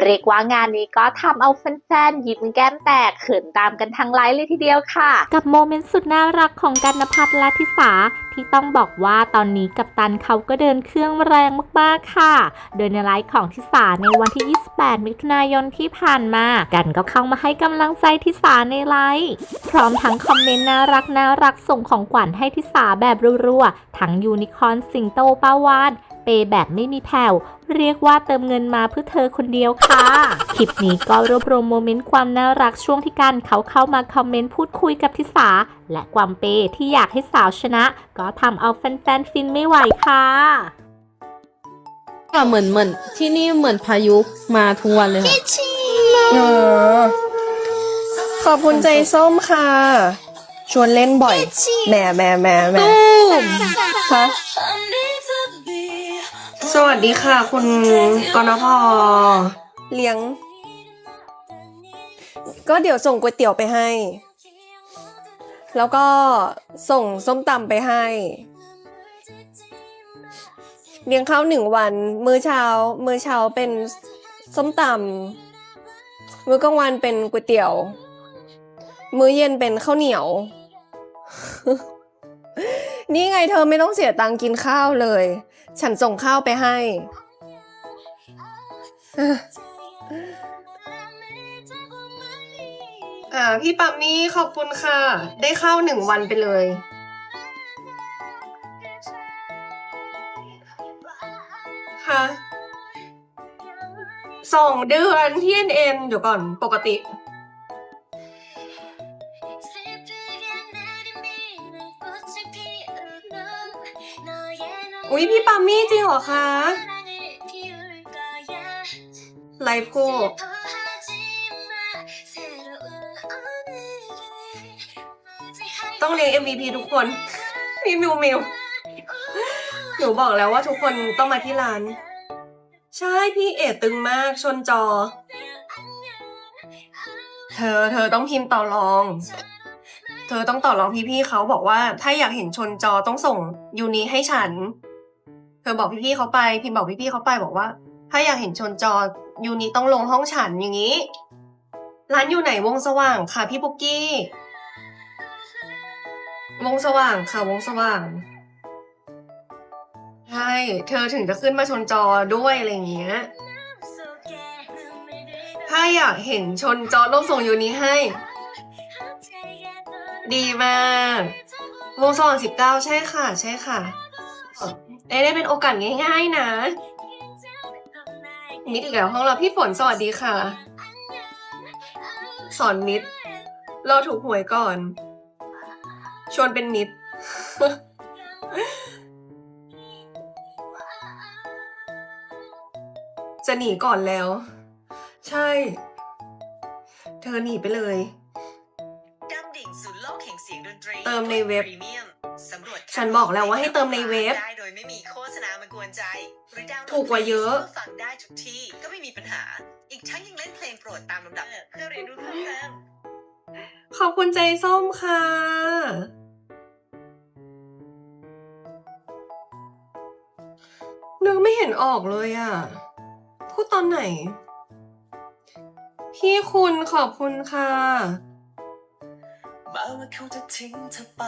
เรียกว่างานนี้ก็ทำเอาแฟนๆยิ้มแก้มแตกเขินตามกันทั้งไลฟ์เลยทีเดียวค่ะ กับโมเมนต์สุดน่ารักของกันนภัทรและทิสาที่ต้องบอกว่าตอนนี้กับตันเขาก็เดินเครื่องแรงมากๆค่ะ โดยในไลฟ์ของทิสาในวันที่ 28 มิถุนายนที่ผ่านมา กันก็เข้ามาให้กำลังใจทิสาในไลฟ์พร้อมทั้งคอมเมนต์น่ารักน่ารักส่งของขวัญให้ทิสาแบบรัวๆ ทั้งยูนิคอร์นสิงโตป้าวาน เปย์แบบไม่มีแผ่ว เรียกว่าเติมเงินมาเพื่อเธอคนเดียวค่ะ คลิปนี้ก็รวบรวมโมเมนต์ความน่ารักช่วงที่กันเขาเข้ามาคอมเมนต์พูดคุยกับทิสา และความเปย์ที่อยากให้สาวชนะ ก็ทำเอาแฟนๆฟินไม่ไหวค่ะค่ะเหมือนเหมือนที่นี่เหมือนพายุมาทุกวันเลยค่ะเออขอบคุณใจส้มค่ะ ชวนเล่นบ่อยแหมแหมแหมแหมคะ สวัสดีค่ะ คุณกนพเลี้ยง ก็เดี๋ยวส่งก๋วยเตี๋ยวไปให้ แล้วก็ส่งส้มตำไปให้ เลี้ยงข้าวหนึ่งวัน มื้อเช้า มื้อเช้าเป็นส้มตำมื้อกลางวันเป็นก๋วยเตี๋ยว มื้อเย็นเป็นข้าวเหนียว นี่ไงเธอไม่ต้องเสียตังค์กินข้าวเลย ฉันส่งข้าวไปให้ อ่า พี่ปั๊มนี่ขอบคุณค่ะ ได้ข้าวหนึ่งวันไปเลย ค่ะ สองเดือนที่ NN เดี๋ยวก่อนปกติ อุ๊ยพี่ปั๊มมี่จริงเหรอคะไลฟ์คู่ต้องเลี้ยง MVP ทุกคนพี่มิวมิวหนูบอกแล้วว่าทุกคนต้องมาที่ร้าน ใช่พี่เอดตึงมากชนจอ เธอเธอต้องพิมพ์ต่อรอง เธอต้องต่อรองพี่ๆเขาบอกว่า ถ้าอยากเห็นชนจอต้องส่งยูนิให้ฉัน เธอบอกพี่ๆเขาไป พิมพ์บอกพี่ๆเขาไปบอกว่า ถ้าอยากเห็นชนจอยูนิต้องลงห้องฉันอย่างนี้ ร้านอยู่ไหนวงสว่างค่ะพี่ปุกกี้ วงสว่างค่ะวงสว่างใช่เธอถึงจะขึ้นมาชนจอด้วยอะไรอย่างเงี้ย ถ้าอยากเห็นชนจอโลกส่งยูนี้ให้ ดีมาก วงสว่างสิบเก้าใช่ค่ะ ใช่ค่ะ ได้ได้เป็นโอกาสง่ายๆนะนิดอีกแล้วห้องเราพี่ฝนสวัสดีค่ะ สอนนิดรอถูกหวยก่อน ชวนเป็นนิดจะหนีก่อนแล้ว ใช่ เธอหนีไปเลยดำดิ่งสู่โลกแห่งเสียงดนตรีเติมในเว็บพรีเมียมสำรวจฉันบอกแล้วว่าให้เติมในเว็บ ใจหรือดาวน์โหลดถูกกว่าเยอะพลงฟังได้ทุกที่ก็ไม่มีปัญหา อีกทั้งยังเล่นเพลงโปรดตามลำดับเพื่อเรียนรู้เพิ่มเติมขอบคุณใจส้มค่ะ นึกไม่เห็นออกเลยอะ พูดตอนไหน พี่คุณขอบคุณค่ะมาว่าเขาจะทิ้งเธอไป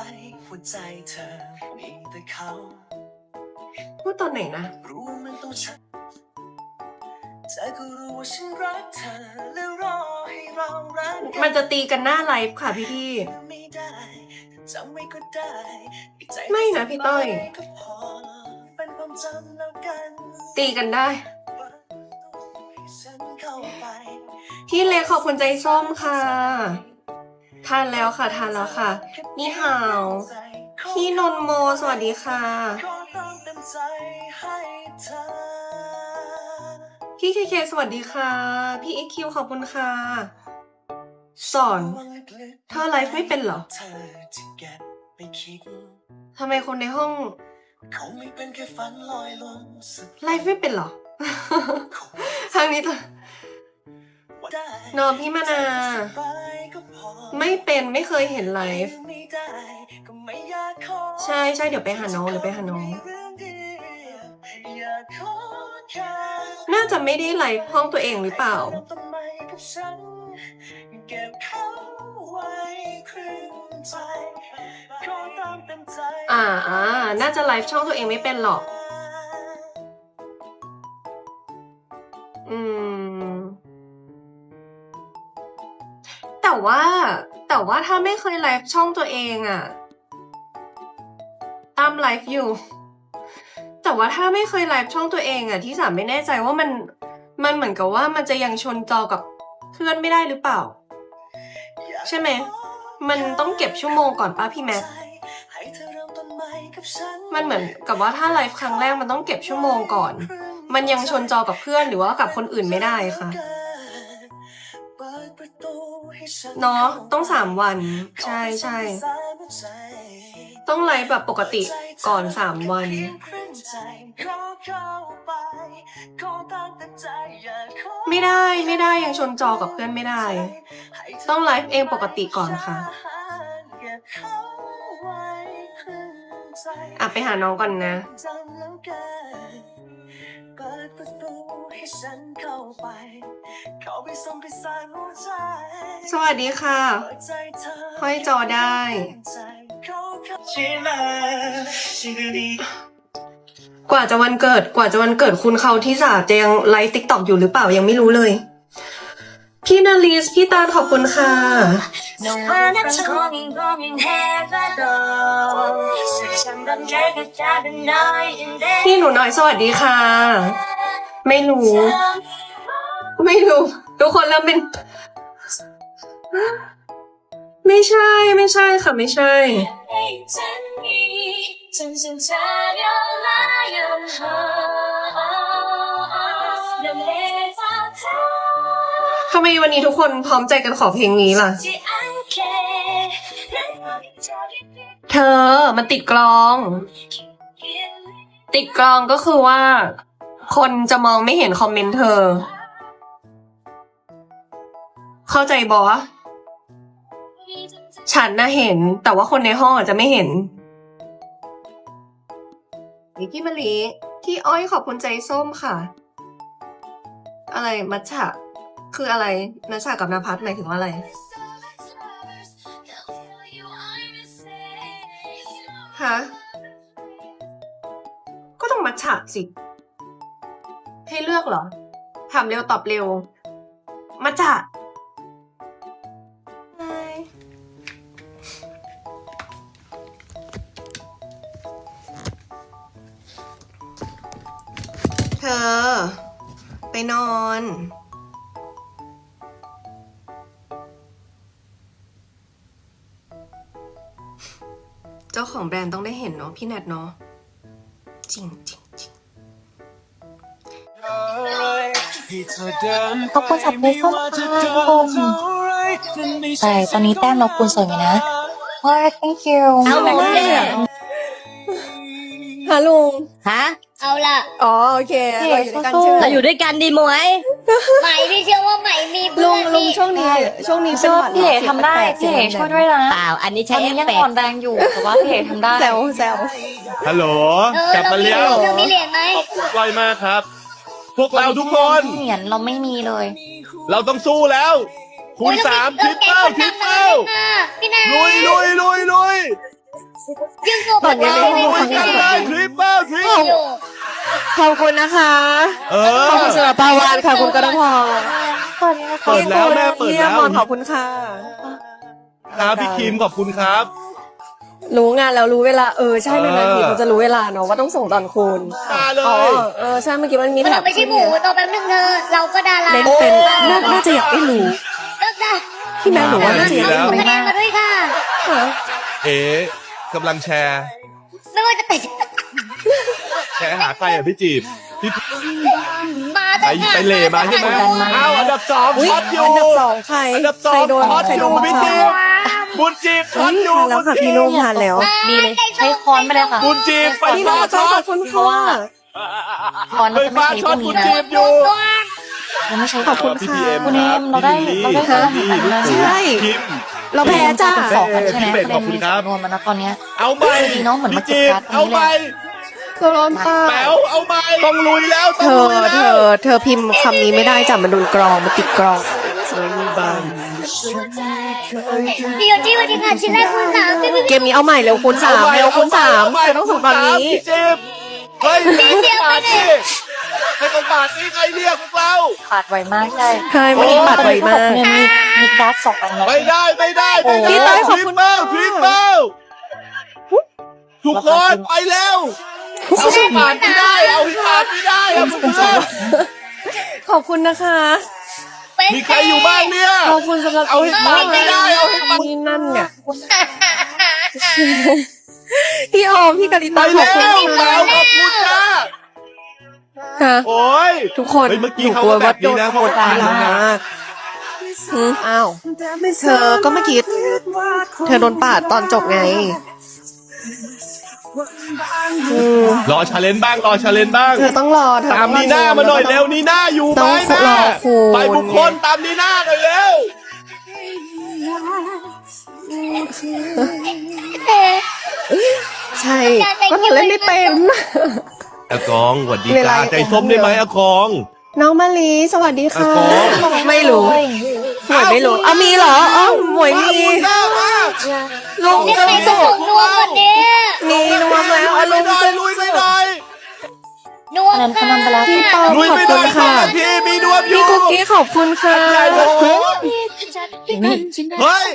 หัวใจเธอมีแต่เขา พูดตอนไหนนะ รู้มันต้องฉันเธอก็รู้ว่าฉันรักเธอแล้วรอให้เรารักกัมันจะตีกันหน้าไลฟ์ค่ะพี่พี่ ไม่ได้จำไว้ก็ได้ใจไม่นะพี่ต้อย ก็พอเป็นความจำแล้วกันตีกันได้ฉันเข้าไป พี่เล็กขอบคุณใจส้มค่ะ ทานแล้วค่ะ ทานแล้วค่ะ นี่ฮาว พี่นนโมสวัสดีค่ะ ขอ พี่เคเคสวัสดีค่ะ พี่อีคิวขอบคุณค่ะ สอน เธอไลฟ์ไม่เป็นเหรอทำไมคนในห้องไม่เป็นแค่ฝันลอยลมสักไลฟ์ไม่เป็นเหรอทางนี้เถอะได้นอนพี่มานา ไม่เป็นไม่เคยเห็นไลฟ์ใช่ใช่เดี๋ยวไปหาน้องเดี๋ยวไปหาน้อง น่าจะไม่ได้ไลฟ์ห้องตัวเองหรือเปล่า อ่าอ่าน่าจะไลฟ์ช่องตัวเองไม่เป็นหรอก อืม แต่ว่า แต่ว่าถ้าไม่เคยไลฟ์ช่องตัวเองอะตามไลฟ์อยู่ ว่าถ้าไม่เคยไลฟ์ช่องตัวเองอะที่สามไม่แน่ใจว่ามันมันเหมือนกับว่ามันจะยังชนจอกับเพื่อนไม่ได้หรือเปล่า ใช่ไหม มันต้องเก็บชั่วโมงก่อนป้าพี่แม็กมันเหมือนกับว่าถ้าไลฟ์ครั้งแรกมันต้องเก็บชั่วโมงก่อน มันยังชนจอกับเพื่อนหรือว่ากับคนอื่นไม่ได้ค่ะเปิดประเนาะต้องสามวัน ใช่ใช่ต้องไลฟ์แบบปกติก่อนสามวัน ไม่ได้ไม่ได้ยังชนจอกับเพื่อนไม่ได้ ต้องไลฟ์เองปกติก่อนค่ะอะไปหาน้องก่อนนะเปิดประตูให้ฉันเข้าไป เข้าไปส่งไปสายหัวใจ สวัสดีค่ะเปิดใจเธอห้อยจอได้ชิลาชิลลี กว่าจะวันเกิดกว่าจะวันเกิดคุณเขาที่สาจะยังไลฟ์ติ๊กต็อกอยู่หรือเปล่ายังไม่รู้เลย พี่นาลีสพี่ตาลขอบคุณค่ะ พี่หนูน้อยสวัสดีค่ะ ไม่รู้ ไม่รู้ ทุกคนเริ่มเป็น ไม่ใช่ไม่ใช่ค่ะ ไม่ใช่ ทำไมวันนี้ทุกคนพร้อมใจกันขอเพลงนี้ล่ะเธอมันติดกลองติดกลองก็คือว่า คนจะมองไม่เห็นคอมเมนต์เธอ เข้าใจบอฉันน่ะเห็น แต่ว่าคนในห้องอาจจะไม่เห็น นี่พี่มะลิพี่อ้อยขอบคุณใจส้มค่ะ อะไรมัชฉะคืออะไรนัชฉะกับนภัสหมายถึงว่าอะไรฮะก็ต้องมัชฉะสิ ให้เลือกเหรอถามเร็วตอบเร็วมัชฉะ ไปนอน เจ้าของแบรนด์ต้องได้เห็นเนาะพี่แนทเนาะจริงจริงจริง ขอบคุณสับเพชรส้มค่ะทุกคนแต่ตอนนี้แต้มเราคูณสวยไหมนะว้า thank you เอาหมดเลยฮะลุงฮะ เอาล่ะอ๋อโอเคเราอยู่ด้วยกันเชื่อเราอยู่ด้วยกันดีหมวยใหม่พี่เชื่อว่าใหม่มีลุเพื่องนลุงที่ช่วงนี้ช่วงนี้เป็นเชื่อหวัดพี่เอ๋เสียงทำได้แปลกๆพี่เอ๋เสีช่งวยด้วยนะเปล่าอันนี้ตใช้อนเอนี้ฟยังเฟกอ่อนต์แรงอยู่แต่ว่าพี่เอ๋ทำได้แซวแซวฮัลโหล เออกลับเรามามีแล้วเรามีเหรียญไหมขอบคุณก้อยมากครับ พวกเราทุกคน เหรียญเราไม่มีเลย เราต้องสู้แล้วคูณสามทริปเปิลทริปเปิลพี่นาลุยลุยลุยลุย ยืนสูบแบบเราลุไม่ยมีกันเลยทริปเปิลทริปอยู่ขอบคุณนะคะ เอขอบอคุณสำหรับปาวานค่ะ คุณกระพรเปิดแล้วแม่เปิดพี่แล้วมอนขอบคุณค่ะครับพี่คิมขอบคุณครับ รู้งานแล้วรู้เวลาเออใช่หนึ่งนาทีเออมันจะรู้เวลาเนาะว่าต้องส่งตอนคุณมาเลอ๋อยเออใช่เมื่อกี้มันมีแถเราบไม่ใช่หมูตัวแป๊บนึงเธอเราก็ดาราเล่นเป็นน่าน่าจะอยากได้รู้เลิกได้พี่แม่หนูว่าน่าจะอยากได้เอารู้คะแนนมาด้วยค่ะเอ๋ กำลังแชร์ไม่ว่าจะเป็นแชร์หาใครอะพี่จีบพี่มาไปเถอะค่ะไปเหล่มาใช่ไหมอ้าวอันดับสองอุ๊ยช็อตอยู่อันดับสองใครอันดับสอใครงโดนช็อตใครอโดยู่นพี่มาจีบบุญจีบช็อตอยู่ทานแล้วค่ะพี่ลุงทานแล้วดีเลยใช้ค้อนไปเลยค่ะบุญจีบไฟพี่ฟ้าลุงช็อขอตบคุณเพราะว่าค่ะค้อนไฟเราจะไม่ฟ้าใช้พช็วอกตนี้บุญนะจีบอยู่เราไม่ใช้ขอบคุณค่ะคุณเอมเราได้เราได้ค้อนหันไปแล้วใช่คิม เราแพ้จ้าสองกันใช่ไหมพี่ประเป็เด็ดนขอบคุณครับมีสำนวนมานะตอนเนี้ย เอาไปดีเนอะเหมือนมาเก็บพี่การ์ดตรงนี้เอาไปเลยโซโลนตาแป๋วเอาไปต้องลุยแล้วต้เธองอลุยเธแล้วอเธอพิมพ์คำนี้ไม่ได้จ้ะมันโดนกรองมันติดกรองพี่โยจี้วันนี้ค่ะชิ้นแรกคุณสามพี่พี่เกมนี้เอาใหม่เร็วคูณสามเร็วคูณสามเธอต้องส่งตอนนี้พี่จิ๊บเฮ้ยให้คน ปาดสิให้คนปาดสิใครเรียกพวกเรา ขาดไวมากใช่ใช่วันนี้ปัดไวมากเนี่ยมีมีการ์ดสองอันแล้วไม่ได้ไม่ได้ไม่ได้พี่เต้ยขอบคุณทริปเปิลทริปเปิลทุกคนไปแล้วเอาให้ปาดไม่ได้ เอาให้ปาดไม่ได้ครับทุกคนขอบคุณนะคะมีใครอยู่บ้างเนี่ย ขอบคุณสำหรับเอาให้ปาดไม่ได้เอาให้ปาดนี่นั่นเนี่ยพี่ออมพี่กาลิไปตาขอบแล้คุณวแป๋วขอบคุณจ้า ค่ะโอ้ยทุกคนเฮ้ยเมื่อกี้หนูเขากลัวก็แบว่าบนี้นะโดเขาก็นตายด่านะอืมอ้าวเธอก็เมื่อกี้เธอโดนปาดตอนจบไงอืมรอชาเลนจ์บ้างรอชาเลนจ์บ้าง เธอต้องรอเธอตามนีน่ามาหน่อยเร็วนีน่าอยู่ไหมต้องนะรอคุณไปบุคคลตามนีน่าหน่อยเร็วใช่ก็เธอเล่นไม่เป็น อากองสวัสดีเวลาจ้าใจส้มได้ไหมอากอง น้องมะลิสวัสดีค่ะอะขอไม่รู้หมวยไม่รู้เอามีเหรออ๋อหมวยมามีบุญหน้ามาลุงนี่จะใครสุส่งนวมวันนี้มีนวมแล้วลุอะยลุไม่งได้จะลุยไม่ได้นวมอันนั้นเขานำไปแล้วพี่ปอลุยขอบไม่คุได้ณค่ะพี่มีดวงอพี่ยู่กุ๊กกี้ขอบคุณค่ะ ใหญ่โอ้โหเฮ้ย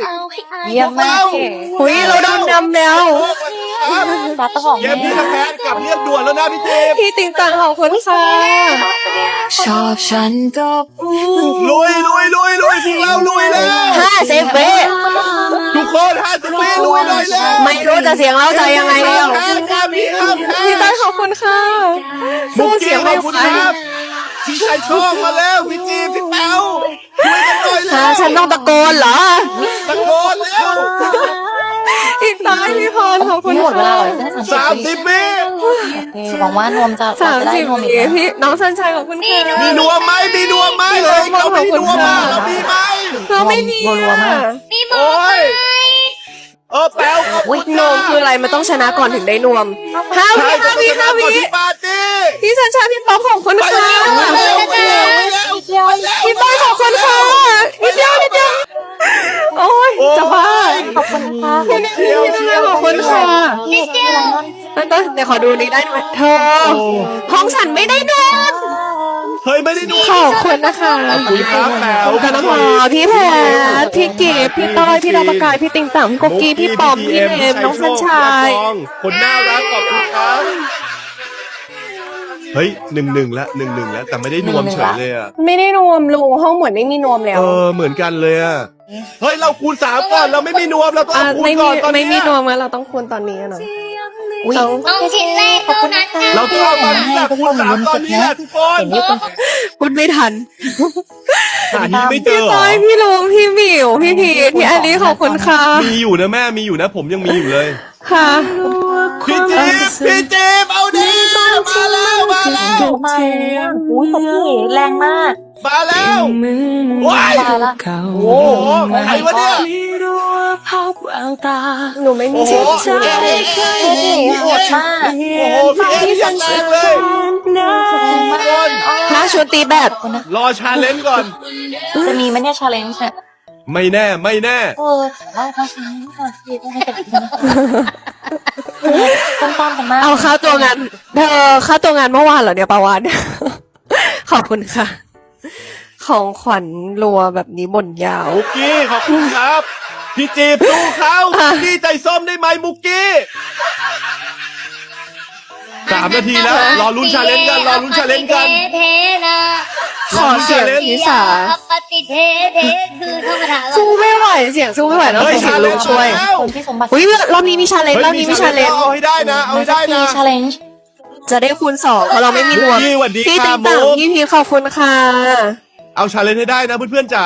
เยี่ยมมากเก๋หุยเราโดนนำแล้วปลาตะหอมเกมนี้จะแพ้กลับเรียกด่วนแล้วนะพี่เจมส์พี่ติงตังขอบคุณค่ะชอบฉันก็พูดลุยลุยลุยลุยพวกเราลุยแล้วห้าเซฟเบ้ทุกคนห้าสิบปีลุยเลยแล้วไม่รู้จะเสียงเราใจยังไงแล้วแพ้ครับพี่ครับแพ้พี่ต้อยขอบคุณค่ะบุสู้กเสีกี้ยงขไม่อบคุณไหวครับ พี่ชายชอบมาแล้วพี่จีพี่แป๋วช่วยกันหน่อยแล้ฮะวฉันต้องตะโกนเหรอตะโกนแล้วพี่ต้อยพี่พรขอบคุณนี่หมดเวลาค่ะเลยตั้งสามสิบปีโอเคหวังว่านวมจะสามจะได้สิบนวมอีกปีนะพี่น้องสันชัยขอบคุณค่ะมีนวมไหมมีนวมไหมเลยเรามีนวมมาเรามีไหมเราไม่มีรัวๆมากมีหมอโอ้ย เออแป๋วขอบคุณนวมคืออะไรมันต้องชนะก่อนถึงได้นวมห้าใช่วิจะห้าไปวิชนะห้าก่วิอนที่ปาร์ตี้ พี่สัญชัยพี่ป๊อปขอบคุณไปค่ะแล้วไปแล้วไปแล้วไปแล้วไปแล้วพี่ต้อยขอบคุณค่ะนิดเดียวนิดเดียวโอ้ยจะบ้าขอบคุณค่ะพี่พี่ต้อยขอบคุณค่ะนิดเดียวนั่นต้อยเดี๋ยวขอดูนี้ได้ไหมเธอโอ้ห้องฉันไม่ได้นอน เฮ้ยไม่ได้ดู ขอบคุณนะคะขอบคุณครับแป๋วกันนะพอพี่แพทพี่เก๋พี่ต้อย พี่ดาวประกาย พี่ติงต่างพี่กุ๊กกี้ พี่ปอม พี่เนมน้องสัญชัยคนน่ารักขอบคุณครับ เฮ้ยหนึ่งหนึ่งละหนึ่งหนึ่งแล้วแต่ไม่ได้นวมเฉยเลยอะ ไม่ได้นวมลุงห้องเหมือนไม่มีนวมแล้ว เออเหมือนกันเลยอะ เฮ้ยเราคูณสามก่อนเราไม่มีนวมเราต้องอะเอาคูณไม่ก่มีอนตอนไม่มีเนี้ยนวมแล้วเราต้องควรตอนนี้อะเนาะ อุ้ยต้องต้องชิ้นแรกเท่านั้นนะเราต้องเอาตอนนี้แหละคูณสามตอนนี้แหละทุกคนเห็นยุคพูดไม่ทันหานี้ไม่เจพี่อเหรต้ออยพี่ลุงพี่หมิวพี่พีทพี่อันนี้ขอบคุณค่ะมีอยู่นะแม่มีอยู่นะ ผมยังมีอยู่เลย ค่ะ พี่จีบพี่จีบเอาดิมาแล้วมาแล้วมาอุ้ยตบพี่แรงมากมาแล้วว้ายมาละโอ้โหใครวะเนี่ยหนูไม่มีโอ้โหชื่อพี่โหดมากโอ้โหพี่เอ็มยังแรงเลยหน้าชุดตีแบบรอชาเลนจ์ก่อนจะมีไหมเนี่ยชาเลนจ์เนี่ย ไม่แน่ไม่แน่ เออเอามาชาเลนจ์ก่อนพี่ต้องให้เป็นต้นตามกันมากเอาค่าตัวงานเธอค่าตัวงานเมื่อวานเหรอเนี่ยปาวานขอบคุณค่ะ ของขวัญรัวแบบนี้บ่นยาว มุกกี้ขอบคุณครับ พี่จีบสู้เขาพี่ใจส้มได้ไหมมุกกี้สามนาทีแล้ว รอลุ้นชาเลนจ์กัน รอลุ้นชาเลนจ์กัน เทนะ ขอเสียงนิสาปฏิเทเทคือท่องคาถาสู้ไม่ไหวเสียงสู้ไม่ไหวแล้วเฮ้ยเสียชางเลลุนงจ์ช่วยแล้วคนที่สมบัติอุ้ยรอบนี้มีชาเลนจ์รอบนี้มีชาเลนจ์เอาให้ได้นะเอาให้ได้นะชาเลนจ์จะได้คูณสองเพราะเราไม่มีรวมพี่สวัสดีพี่ค่ะติ๊งต่างมุกพี่พีทขอบคุณค่ะ เอาชาเลนจ์ให้ได้นะเพื่อนๆจ๋า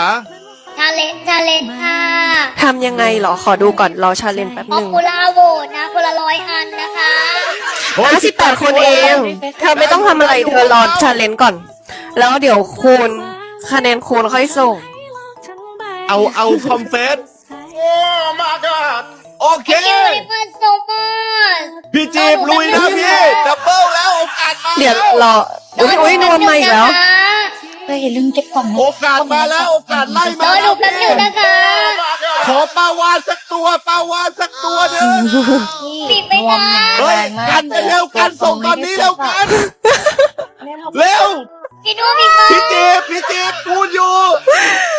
ชาเลนชาเลนค่ะทำยังไงเหรอขอดูก่อนรอชาเลนจ์แป๊บพหอนึ่งปูลาโหวตนะคนละร้อยอันนะคะโอ้ยห้าสิบแปดคนเองเธอไม่ต้องทำอะไรเธอรอชาเลนจ์ก่อน แล้วเดี๋ยวคูณคะแนนคูณค่อยส่ง เอาเอาคอมเฟสโอ้ my god โโอเค Thank you very much so much พี่จีบลุยนะพี่ดับเบิลแล้วโอกาสมาเดี๋ยวแล้วรออุ้ยอุ้ยนวมมาอีกแล้ว เฮ้ยอย่าลืมเก็บกล่องนะโอกาสมาแล้วโอกาสไล่รมาอแล้ดูวแป๊บนึงนะคะ ขอปลาวานสักตัวปลาวานสักตัวหนึ่งปิดไหมคะเฮ้ยกันไปเร็วกันส่งตอนนี้เร็วกันเร็ว พี่นุ่มอีกไหมพี่จีบพี่จีบพูดอยู่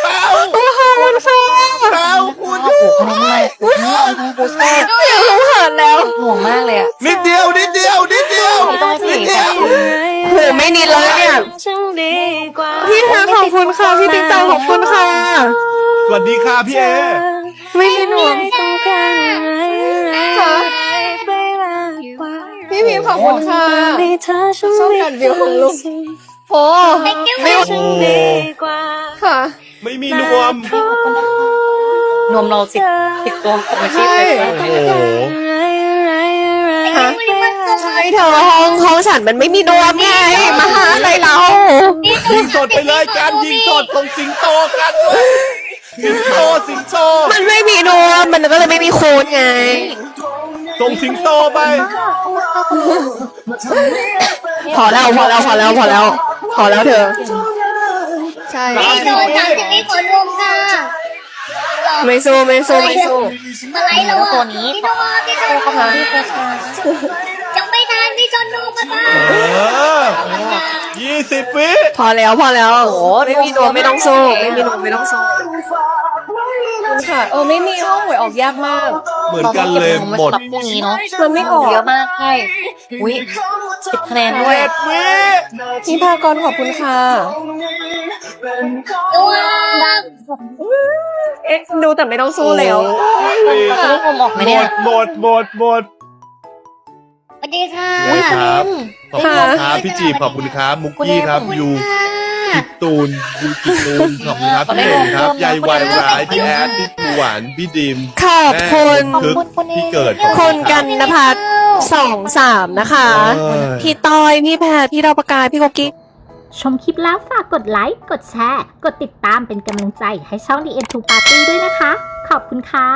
เปล่าขอบคุณค่ะเปล่าพูดอโอ้ยู่โหคนนี้ไม่ไม่ทั้งโปสเตอร์เดี๋ยวรู้เหินแล้วห่วงมากเลยอะนิดเดียวนิดเดียวนิดเดียวไม่ต้องให้นิดพี่เดียวโหไม่นิดแล้วเนี่ยพี่คะขอบคุณค่ะพี่ติ๊กตาขอบคุณค่ะสวัสดีค่ะพี่เอไม่มีหนวมค่ะพี่พีมขอบคุณค่ะชอบการวิวของลุง โอ้ไม่โอ้โหค่ะ ไม่มีนวม นวมเราติดติดตัวของอาชีพเลยโอ้โหฮะใช่เธอห้องห้องฉันมันไม่มีนวมไงมาหาอะไรเรายิงสดไปเลยการยิงสดส่งสิงโตกันเลยสิงโตสิงโตมันไม่มีนวมมันก็เลยไม่มีโคูณไงส่งสิงโตไป พอแล้วพอแล้วพอแล้วพอแล้วพอแล้วเธอ ใช่พี่โดนสามสิบวิขอรวมค่ะไม่สู้ไม่สู้ไม่สู้มาไล่เราอะตัวนี้พี่โดนพี่โดนเขาพาพี่โพสต์มายังไม่ทันพี่ชนดูมาค่ะเออยี่สิบวิพอแล้วพอแล้วโอ้ไม่มีนวมไม่ต้องสู้ไม่มีนวมไม่ต้องสู้ ค่ะ เออไม่มีห้องหวยออกยากมาก เหมือนกันเลยหมดสำหรับพรุ่งนี้เนาะมันไม่ออก เยอะมากใช่อุ้ยสิบคะแนนด้วยเจ็ดวิพี่พากรขอบคุณค่ะตัวเอ๊ะดูแต่ไม่ต้องสู้แล้วจะต้องออกไหมหมเนี่ยดหมดหมดหมดสวัสดีค่ะโอ้ยครับ ขอบคุณครับพี่จีบขอบคุณครับ มุกกี้ครับยูกิต ตูนยูกิตตูนขอบคุณครับพี่เองครับยายวายร้ายพี่แอดพี่ปูหวานพี่ดิมขอบคุณแม่คึกพี่เกิดขอบคุคุณณกันนภัสสองสามนะคะ เอ้ย พี่ต้อย พี่แพรพี่ดาวประกาย พี่กุ๊กกิ๊ก ชมคลิปแล้วฝากกดไลค์ กดแชร์ กดติดตามเป็นกำลังใจให้ช่อง The End to Party ด้วยนะคะ ขอบคุณค่ะ